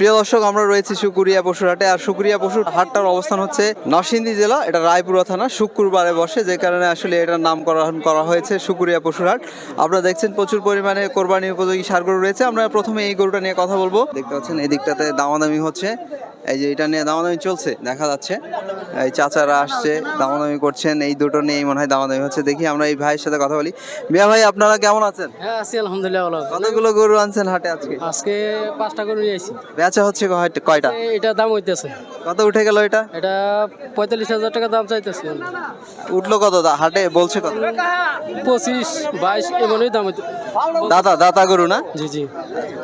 প্রিয় দর্শক, আমরা রয়েছি সুকুরিয়া পশুর হাটে। আর সুকুরিয়া পশুর হাটটার অবস্থান হচ্ছে নরসিংদী জেলা, এটা রায়পুরা থানা, শুক্রবারে বসে, যে কারণে আসলে এটার নামকরণ করা হয়েছে সুকুরিয়া পশুর হাট। আপনারা দেখছেন প্রচুর পরিমাণে কোরবানি উপযোগী সার গরু রয়েছে। আমরা প্রথমে এই গরুটা নিয়ে কথা বলব। দেখতে পাচ্ছেন এই দিকটাতে দামাদামি হচ্ছে। এই যে এটা নিয়ে দামাদামি চলছে দেখা যাচ্ছে। এই চাচারা আসছে দামাদামি করছেন এই দুটো নিয়েই মনে হয় দামাদামি হচ্ছে। দেখি আমরা এই ভাইয়ের সাথে কথা বলি। মিয়া ভাই আপনারা কেমন আছেন? হ্যাঁ আছি আলহামদুলিল্লাহ ভালো। কতগুলো গরু আনছেন হাটে আজকে? আজকে পাঁচটা গরু নিয়ে আইছি। বেচা হচ্ছে কয়- কয়টা? এটা দাম হইতেছে। কত উঠে গেল এটা? এটা পঁয়তাল্লিশ হাজার টাকা দাম চাইতেছে। উঠল কত দা হাটে? বলছে কত? পঁচিশ বাইশ এমনই দাম হইতে দাদা দাতা গরু না? জি জি।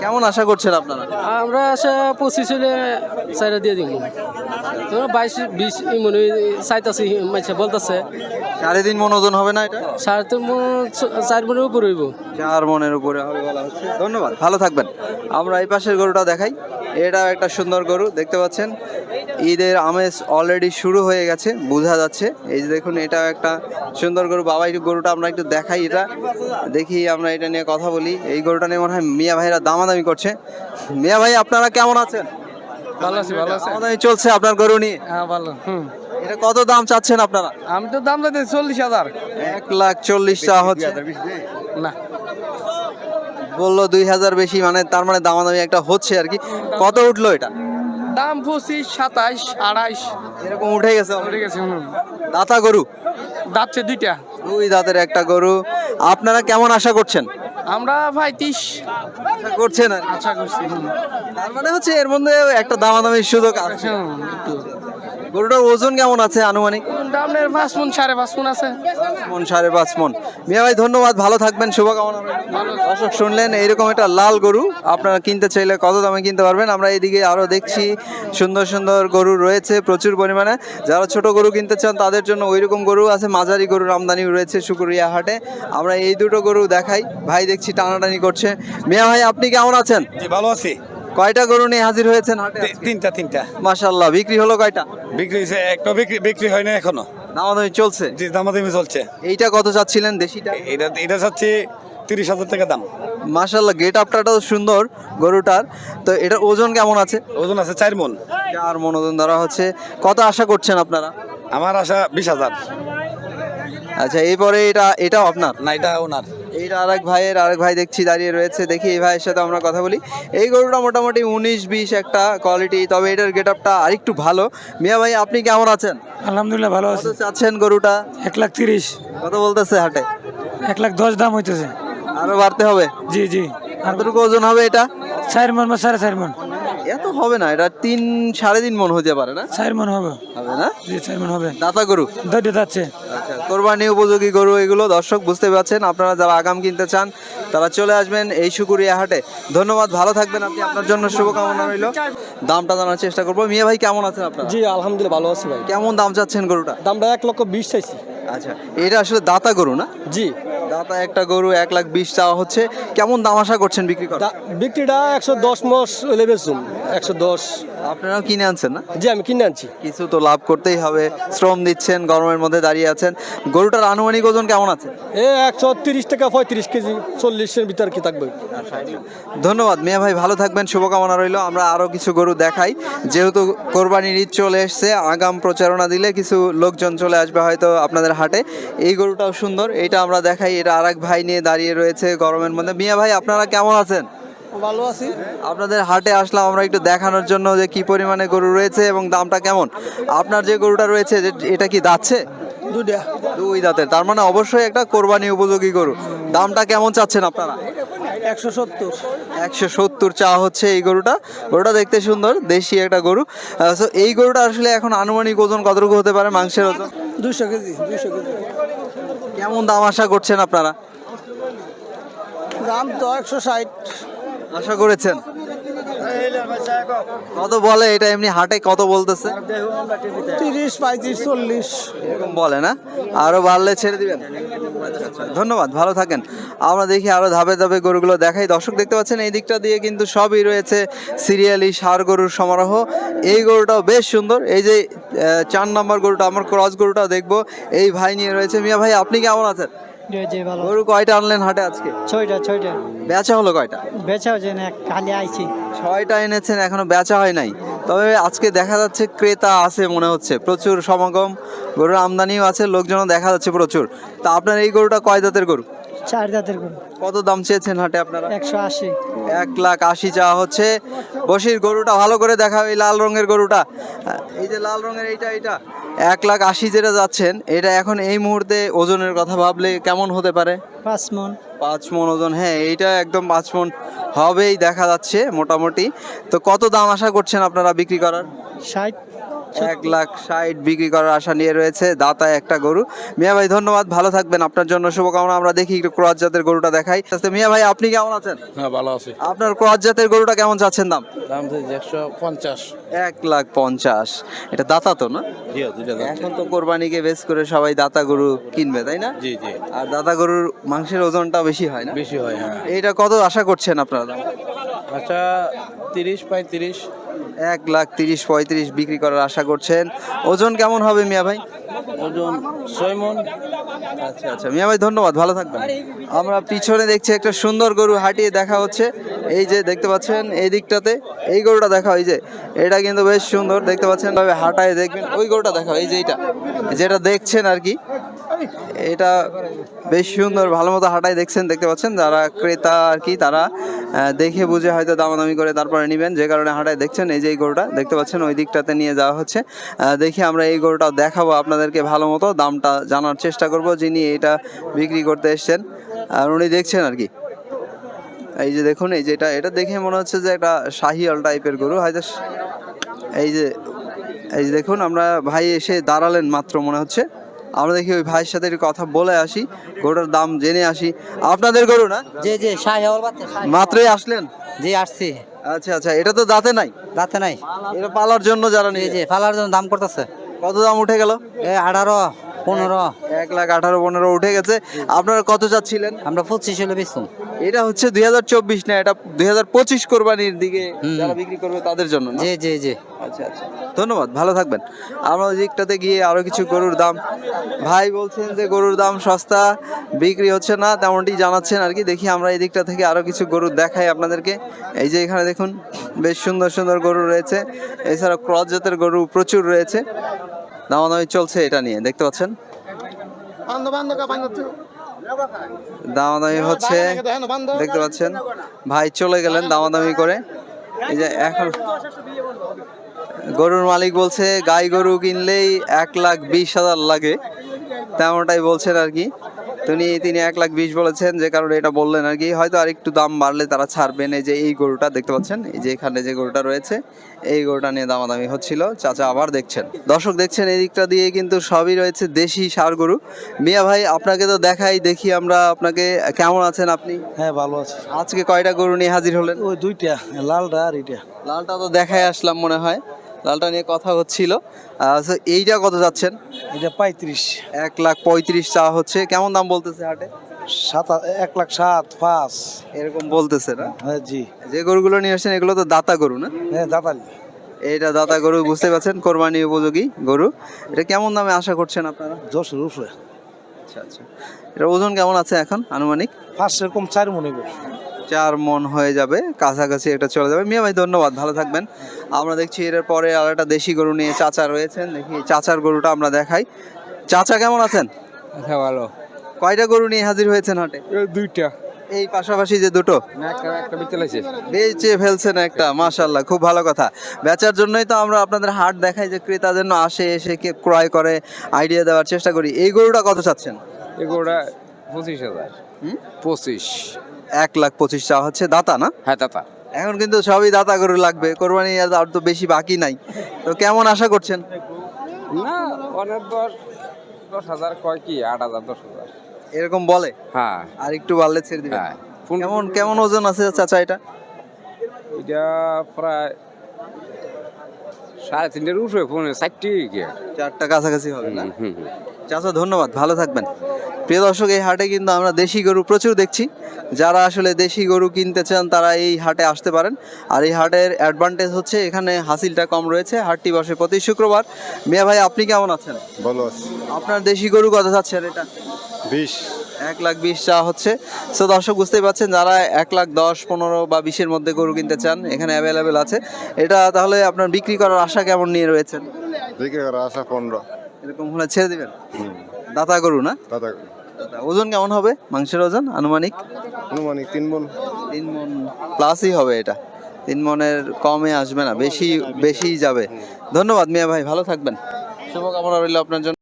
কেমন আশা করছেন আপনারা? আমরা আশা পঁচিশ হলে সাইডে দিয়ে দিব। তোমরা বাইশ বিশ মনে চাইতেছি মাইছে বলতেছে। সাড়ে তিন মন ওজন হবে না এটা? সাড়ে তিন চ- চার মনের উপর হইব। চার মনের উপরে হবে বলা হচ্ছে। ধন্যবাদ ভালো থাকবেন। আমরা এই পাশের গরুটা দেখাই। এটাও একটা সুন্দর গরু দেখতে পাচ্ছেন? ঈদের আমেজ অলরেডি শুরু হয়ে গেছে বোঝা যাচ্ছে। এই যে দেখুন এটা একটা সুন্দর গরু। বাবা একটু গরুটা আমরা একটু দেখাই এটা। দেখি আমরা এটা নিয়ে কথা বলি। এই গরুটা নিয়ে মনে হয় মিয়া ভাইরা দামাদামি করছে। মিয়া ভাই আপনারা কেমন আছেন? ভালো আছি ভালো আছি। চলছে আপনার গরু নিয়ে? হ্যাঁ ভালো। হুম। এটা কত দাম চাচ্ছেন আপনারা? আমি তো দাম চাইতে চল্লিশ হাজার। এক লাখ চল্লিশ টাকা হচ্ছে। না। বলল দুই হাজার বেশি মানে তার মানে দামাদামি একটা হচ্ছে আর কি। কত উঠল এটা? দাম পঁচিশ সাতাইশ আড়াইশ। এরকম উঠে গেছে। ঠিক আছে দাতা গরু? দাচ্ছে দুইটা। দুই দাঁতের একটা গরু। আপনারা কেমন আশা করছেন? আমরা পঁয়ত্রিশ আশা করছেন আর আশা করছি তার মানে হচ্ছে এর মধ্যে একটা দামাদামির সুযোগ আছে। গরুটার ওজন কেমন আছে আনুমানিক? আপনার পাঁচ মন সাড়ে পাঁচ মন আছে। মন সাড়ে পাঁচ মন। মিয়া ভাই ধন্যবাদ ভালো থাকবেন শুভকামনা। রইল। দর্শক শুনলেন এইরকম একটা লাল গরু আপনারা কিনতে চাইলে কত দামে কিনতে পারবেন? আমরা এইদিকে আরও দেখছি সুন্দর সুন্দর গরু রয়েছে প্রচুর পরিমাণে। যারা ছোট গরু কিনতে চান তাদের জন্য ওইরকম গরু আছে মাঝারি গরুর আমদানি রয়েছে শুকুরিয়া হাটে। আমরা এই দুটো গরু দেখাই ভাই দেখছি টানাটানি করছে। মিয়া ভাই আপনি কেমন আছেন? ভালো আছি। কয়টা গরু নিয়ে হাজির হয়েছেন হাটে তিনটা তিনটা। মাশাল্লাহ বিক্রি হলো কয়টা? বিক্রি হয়েছে একটা বিক্রি বিক্রি হয় না এখনও। দামাদামি চলছে? জি দামাদামি চলছে। এইটা কত চাচ্ছিলেন দেশিটা? এটা এটা চাচ্ছি তিরিশ হাজার টাকা দাম। মাশাল্লাহ গেট আপটাটাও সুন্দর গরুটার। তো এটার ওজন কেমন আছে? ওজন আছে চার মন। চার মন ওজন ধরা হচ্ছে। কত আশা করছেন আপনারা? আমার আশা বিশ হাজার। আচ্ছা এরপরে এটা এটাও আপনার? না এটা ওনার। এইটা আরেক ভাইয়ের আরেক ভাই দেখছি দাঁড়িয়ে রয়েছে দেখি এই ভাইয়ের সাথে আমরা কথা বলি। এই গরুটা মোটামুটি উনিশ বিশ একটা কোয়ালিটি তবে এটার গেট আপটা আরেকটু ভালো। মিয়া ভাই আপনি কেমন আছেন? আলহামদুলিল্লাহ ভালো আছেন চাচ্ছেন গরুটা? এক লাখ তিরিশ। কত বলতেছে হাটে? এক লাখ দশ দাম হইতেছে। আরও বাড়তে হবে? জি জি। কতটুকু ওজন হবে এটা? চার মন বা সাড়ে চার মন। হবে না এটা তিন সাড়ে তিন মন হতে পারে না? চার মন হবে। হবে না? জি চার মন হবে। দাতা গরু? দুইটা যাচ্ছে। আচ্ছা কোরবানি উপযোগী গরু এগুলো দর্শক বুঝতে পারছেন আপনারা যারা আগাম কিনতে চান তারা চলে আসবেন এই সুকুরিয়া হাটে। ধন্যবাদ ভালো থাকবেন আপনি আপনার জন্য শুভকামনা রইল। দামটা জানার চেষ্টা করব। মিয়া ভাই কেমন আছেন আপনার? জি আলহামদুলিল্লাহ ভালো আছি ভাই। কেমন দাম চাচ্ছেন গরুটা? দামটা এক লক্ষ বিশ চাইছি। আচ্ছা এটা আসলে দাতা গরু না? জি। দাতা একটা গরু এক লাখ বিশ চাওয়া হচ্ছে। কেমন দাম আশা করছেন বিক্রি করা বিক্রিটা একশো দশ মাস বেচুম একশো দশ। আপনারাও কিনে আনছেন না? জি আমি কিনে আনছি। কিছু তো লাভ করতেই হবে শ্রম দিচ্ছেন গরমের মধ্যে দাঁড়িয়ে আছেন। গরুটার আনুমানিক ওজন কেমন আছে? এ একশো তিরিশ টাকা পঁয়ত্রিশ কেজি চল্লিশের ভিতর কি থাকবে? ধন্যবাদ মিয়া ভাই ভালো থাকবেন শুভকামনা রইল। আমরা আরও কিছু গরু দেখাই। যেহেতু কোরবানির ঈদ চলে এসছে আগাম প্রচারণা দিলে কিছু লোকজন চলে আসবে হয়তো আপনাদের হাটে। এই গরুটাও সুন্দর এইটা আমরা দেখাই এটা আরেক ভাই নিয়ে দাঁড়িয়ে রয়েছে গরমের মধ্যে। মিয়া ভাই আপনারা কেমন আছেন? ভালো আছি। আপনাদের হাটে আসলাম আমরা একটু দেখানোর জন্য যে কি পরিমাণে গরু রয়েছে এবং দামটা কেমন। আপনার যে গরুটা রয়েছে এটা কি দাচ্ছে দুইটা। দুই দাঁতের। তার মানে অবশ্যই একটা কোরবানি উপযোগী গরু। দামটা কেমন চাচ্ছেন আপনারা? একশো সত্তর। একশো সত্তর চাওয়া হচ্ছে এই গরুটা। গরুটা দেখতে সুন্দর দেশি একটা গরু। সো এই গরুটা আসলে এখন আনুমানিক ওজন কতটুকু হতে পারে? মাংসের ওজন? দুইশো কেজি দুইশো কেজি। কেমন দাম আশা করছেন আপনারা? দাম তো একশো ষাট। আশা করেছেন? কত বলে? এটা এমনি হাটে কত বলতেছে? তিরিশ পঁয়ত্রিশ চল্লিশ। এরকম বলে না? আরও বাড়লে ছেড়ে দিবেন। ধন্যবাদ ভালো থাকেন। আমরা দেখি আরও ধাপে ধাপে গরুগুলো দেখাই। দর্শক দেখতে পাচ্ছেন এই দিকটা দিয়ে কিন্তু সবই রয়েছে সিরিয়ালি সার গরুর সমারোহ। এই গরুটাও বেশ সুন্দর। এই যে চার নাম্বার গরুটা আমার ক্রস গরুটা দেখব। এই ভাই নিয়ে রয়েছে। মিয়া ভাই আপনি কেমন আছেন? যে ভালো। গরু কয়টা আনলেন হাটে আজকে? ছয়টা ছয়টা। বেচা হলো কয়টা? না আইছি। ছয়টা এনেছেন এখনও বেচা হয় নাই। তবে আজকে দেখা যাচ্ছে ক্রেতা আছে মনে হচ্ছে। প্রচুর সমাগম গরুর আমদানিও আছে লোকজনও দেখা যাচ্ছে প্রচুর। তা আপনার এই গরুটা কয় জাতের গরু? চার দাঁতের গরু। কত দাম চেয়েছেন হাটে আপনারা? একশো আশি। এক লাখ আশি চাওয়া হচ্ছে। বসির গরুটা ভালো করে দেখা এই লাল রঙের গরুটা। এই যে লাল রঙের এইটা এইটা। এক লাখ আশি যেটা যাচ্ছেন এটা এখন এই মুহূর্তে ওজনের কথা ভাবলে কেমন হতে পারে? পাঁচ মন। পাঁচ মন ওজন হ্যাঁ এইটা একদম পাঁচ মন হবেই দেখা যাচ্ছে মোটামুটি। তো কত দাম আশা করছেন আপনারা বিক্রি করার? ষাট এক লাখ ষাট বিক্রি করার আশা নিয়ে রয়েছে দাতা একটা গরু। মিয়া ভাই ধন্যবাদ ভালো থাকবেন আপনার জন্য শুভকামনা। আমরা দেখি একটু ক্রস জাতের গরুটা দেখাই। আচ্ছা, মিয়া ভাই আপনি কেমন আছেন? হ্যাঁ ভালো আছি। আপনার ক্রস জাতের গরুটা কেমন চাচ্ছেন দাম? দাম একশো পঞ্চাশ। এক লাখ পঞ্চাশ। এটা দাতা তো না? এখন তো কোরবানিকে বেশ করে সবাই দাতা গরু কিনবে তাই না? জি জি। আর দাতা গরুর মাংসের ওজনটা বেশি হয় না? বেশি হয় হ্যাঁ। এইটা কত আশা করছেন আপনারা? আচ্ছা তিরিশ পঁয়ত্রিশ। এক লাখ তিরিশ পঁয়ত্রিশ বিক্রি করার আশা করছেন। ওজন কেমন হবে মিয়া ভাই? ওজন ছয় মন আচ্ছা আচ্ছা। মিয়া ভাই ধন্যবাদ। ভালো থাকবেন। আমরা পিছনে দেখছি একটা সুন্দর গরু হাঁটিয়ে দেখা হচ্ছে। এই যে দেখতে পাচ্ছেন এই দিকটাতে এই গরুটা দেখা এই যে এটা কিন্তু বেশ সুন্দর। দেখতে পাচ্ছেন তবে হাঁটায় দেখবেন ওই গরুটা দেখা হয় এই যে এইটা যেটা দেখছেন আর কি এটা বেশ সুন্দর, ভালো মতো হাঁটায় দেখছেন, দেখতে পাচ্ছেন যারা ক্রেতা আর কি, তারা দেখে বুঝে হয়তো দামাদামি করে তারপরে নেবেন, যে কারণে হাঁটায় দেখছেন, এই যে এই গরুটা, দেখতে পাচ্ছেন ওই দিকটাতে নিয়ে যাওয়া হচ্ছে। দেখি আমরা এই গরুটা দেখাবো আপনাদেরকে ভালো মতো, দামটা জানার চেষ্টা করব যিনি এটা বিক্রি করতে এসছেন। আর উনি দেখছেন আর কি। এই যে দেখুন, এই যে এটা এটা দেখে মনে হচ্ছে যে একটা শাহিয়াল টাইপের গরু, হয়তো এই যে এই যে দেখুন, আমরা ভাই এসে দাঁড়ালেন মাত্র মনে হচ্ছে। আমরা দেখি ওই ভাইয়ের সাথে একটু কথা বলে আসি গরুটার দাম জেনে আসি। আপনাদের গরু না? জি জি শাহিওয়াল বাচ্চা মাত্রই আসলেন? জি আসছি। আচ্ছা আচ্ছা এটা তো দাঁতে নাই? দাঁতে নাই। এটা পালার জন্য যারা নিয়ে পালার জন্য দাম করতেছে। কত দাম উঠে গেল? এ আঠারো। পনেরো। এক লাখ আঠারো পনেরো উঠে গেছে। আপনারা কত চাচ্ছিলেন? আমরা পঁচিশ হলে বেচুম এটা হচ্ছে দুই হাজার চব্বিশ না এটা দুই হাজার পঁচিশ কোরবানির দিকে যারা বিক্রি করবে তাদের জন্য জি জি জি। আচ্ছা আচ্ছা। ধন্যবাদ ভালো থাকবেন। আমরা ওই দিকটাতে গিয়ে আরও কিছু গরুর দাম। ভাই বলছেন যে গরুর দাম সস্তা বিক্রি হচ্ছে না তেমনটি জানাচ্ছেন আর কি। দেখি আমরা এই দিকটা থেকে আরও কিছু গরু দেখাই আপনাদেরকে। এই যে এখানে দেখুন বেশ সুন্দর সুন্দর গরু রয়েছে। এছাড়া ক্রস জাতের গরু প্রচুর রয়েছে। দামাদামি চলছে এটা নিয়ে দেখতে পাচ্ছেন? দামাদামি হচ্ছে দেখতে পাচ্ছেন? ভাই চলে গেলেন দামাদামি করে। এই যে এখন গরুর মালিক বলছে গাই গরু কিনলেই এক লাখ বিশ হাজার লাগে। তেমনটাই বলছেন আর কি। তিনি তিনি এক লাখ বিশ বলেছেন যে কারণে এটা বললেন আর কি। হয়তো আর একটু দাম বাড়লে তারা ছাড়বেন এই যে এই গরুটা দেখতে পাচ্ছেন এই যে এখানে যে গরুটা রয়েছে এই গরুটা নিয়ে দামাদামি হচ্ছিল। চাচা আবার দেখছেন। দর্শক দেখছেন এই দিকটা দিয়ে কিন্তু সবই রয়েছে দেশি সার গরু। মিয়া ভাই আপনাকে তো দেখাই দেখি আমরা আপনাকে কেমন আছেন আপনি? হ্যাঁ ভালো আছে। আজকে কয়টা গরু নিয়ে হাজির হলেন? ওই দুইটা লালটা আর এটা লালটা তো দেখাই আসলাম মনে হয়। লালটা নিয়ে কথা হচ্ছিল। এইটা কত যাচ্ছেন? এটা পঁয়ত্রিশ। এক লাখ পঁয়ত্রিশ চা হচ্ছে। কেমন দাম বলতেছে হাটে? সাত এক লাখ সাত পাঁচ। এরকম বলতেছে না? হ্যাঁ জি। যে গরুগুলো নিয়ে আসছেন এগুলো তো দাতা গরু না? হ্যাঁ দাতালি এইটা দাতা গরু বুঝতে পারছেন? কোরবানি উপযোগী গরু। এটা কেমন দামে আশা করছেন আপনারা? দশের উপরে। আচ্ছা আচ্ছা। এটা ওজন কেমন আছে এখন আনুমানিক? পাঁচশো এরকম চার মনে গো চার মন হয়ে যাবে কাছাকাছি এটা চলে যাবে। মিয়া ভাই ধন্যবাদ ভালো থাকবেন। আমরা দেখছি এর পরে আর একটা দেশি গরু নিয়ে চাচা রয়েছেন। দেখি চাচার গরুটা আমরা দেখাই। চাচা কেমন আছেন? হ্যাঁ ভালো। কয়টা গরু নিয়ে হাজির হয়েছেন হাটে? দুইটা। এই পাশাপাশি যে দুটো? বেচে ফেলছেন একটা মাশাল্লাহ খুব ভালো কথা। বেচার জন্যই তো আমরা আপনাদের হাট দেখাই যে ক্রেতা যেন আসে এসে কে ক্রয় করে আইডিয়া দেওয়ার চেষ্টা করি। এই গরুটা কত চাচ্ছেন? এগুলোটা পঁচিশ হাজার। পঁচিশ। এক লাখ পঁচিশ চাওয়া হচ্ছে দাতা না? হ্যাঁ দাতা। এখন কিন্তু সবই দাতা গরু লাগবে কোরবানি আর তো বেশি বাকি নাই। তো কেমন আশা করছেন? না অনেক দশ দশ হাজার কয় কি আট হাজার দশ হাজার। এরকম বলে? হ্যাঁ। আর একটু বাড়লে ছেড়ে দিবেন। হ্যাঁ কেমন কেমন ওজন আছে চাচা এটা? এটা প্রায় সাড়ে তিনটের উঠে পৌনে চারটি কি চারটা কাছাকাছি হবে না। হুম হুম চাচা ধন্যবাদ। ভালো থাকবেন। প্রিয় দর্শক এই হাটে কিন্তু আমরা দেশি গরু প্রচুর দেখছি। যারা আসলে দেশি গরু কিনতে চান তারা এই হাটে আসতে পারেন। আর এই হাটের অ্যাডভান্টেজ হচ্ছে এখানে হাসিলটা কম রয়েছে। হাটটি বসে প্রতি শুক্রবার। মিয়া ভাই আপনি কেমন আছেন? ভালো আছে। আপনার দেশি গরু কত চাচ্ছেন এটা বিশ। এক লাখ বিশ চা হচ্ছে। তো দর্শক বুঝতেই পারছেন যারা এক লাখ দশ পনেরো বা বিশের মধ্যে গরু কিনতে চান এখানে অ্যাভেলেবেল আছে। এটা তাহলে আপনার বিক্রি করার আশা কেমন নিয়ে রয়েছেন? বিক্রি করার আশা পনেরো। এরকম হলে ছেড়ে দেবেন? দাতা গরু না? দাদা দাতা। ওজন কেমন হবে? মাংসের ওজন? আনুমানিক? আনুমানিক তিন মন। তিন মন প্লাসই হবে এটা। তিন মনের কমে আসবে না বেশি বেশি যাবে। ধন্যবাদ মিয়া ভাই ভালো থাকবেন। শুভকামনা রইল আপনার জন্য।